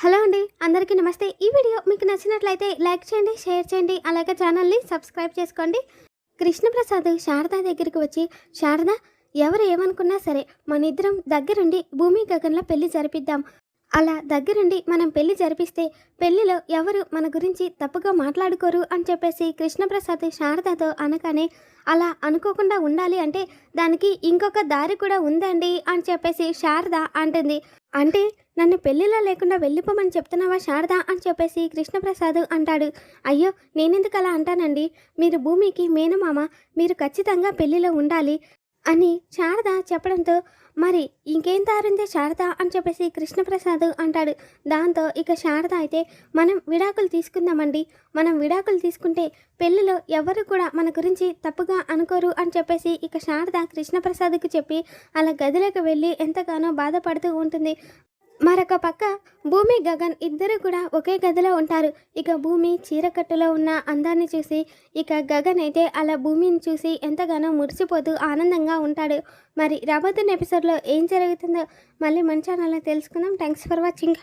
Hello అండి అందరికీ నమస్తే. ఈ వీడియో మీకు నచ్చినట్లయితే లైక్ చేయండి షేర్ చేయండి అలాగే ఛానల్ని సబ్స్క్రైబ్ చేసుకోండి. కృష్ణప్రసాద్ శారద దగ్గరికి వచ్చి శారద ఎవరు ఏమనుకున్నా సరే మన ఇద్దరం దగ్గరుండి భూమి గగన్లో పెళ్ళి జరిపిద్దాం. అలా దగ్గరుండి మనం పెళ్ళి జరిపిస్తే పెళ్ళిలో ఎవరు మన గురించి తప్పుగా మాట్లాడుకోరు అని చెప్పేసి కృష్ణప్రసాద్ శారదతో అనగానే అలా అనుకోకుండా ఉండాలి అంటే దానికి ఇంకొక దారి కూడా ఉందండి అని చెప్పేసి శారద అంటుంది. అంటే నన్ను పెళ్ళిలో లేకుండా వెళ్ళిపోమని చెప్తున్నావా శారద అని చెప్పేసి కృష్ణప్రసాద్ అంటాడు. అయ్యో నేనెందుకు అలా అంటానండి? మీరు భూమికి మేనమామ మీరు ఖచ్చితంగా పెళ్ళిలో ఉండాలి. అని శారద చెప్పడంతో మరి ఇంకేం దారుందే శారద? అని చెప్పేసి కృష్ణప్రసాద్ అంటాడు. దాంతో ఇక శారద అయితే మనం విడాకులు తీసుకుందామండి. మనం విడాకులు తీసుకుంటే పెళ్ళిలో ఎవరు కూడా మన గురించి తప్పుగా అనుకోరు అని చెప్పేసి ఇక శారద కృష్ణప్రసాద్కు చెప్పి అలా గదిలోకి వెళ్ళి ఎంతగానో బాధపడుతూ ఉంటుంది. మరొక పక్క భూమి గగన్ ఇద్దరు కూడా ఒకే గదిలో ఉంటారు. ఇక భూమి చీరకట్టులో ఉన్న అందాన్ని చూసి ఇక గగన్ అయితే అలా భూమిని చూసి ఎంతగానో మురిసిపోతూ ఆనందంగా ఉంటాడు. మరి రాబోతున్న ఎపిసోడ్లో ఏం జరుగుతుందో మళ్ళీ మన ఛానల్లో తెలుసుకుందాం. Thanks for watching.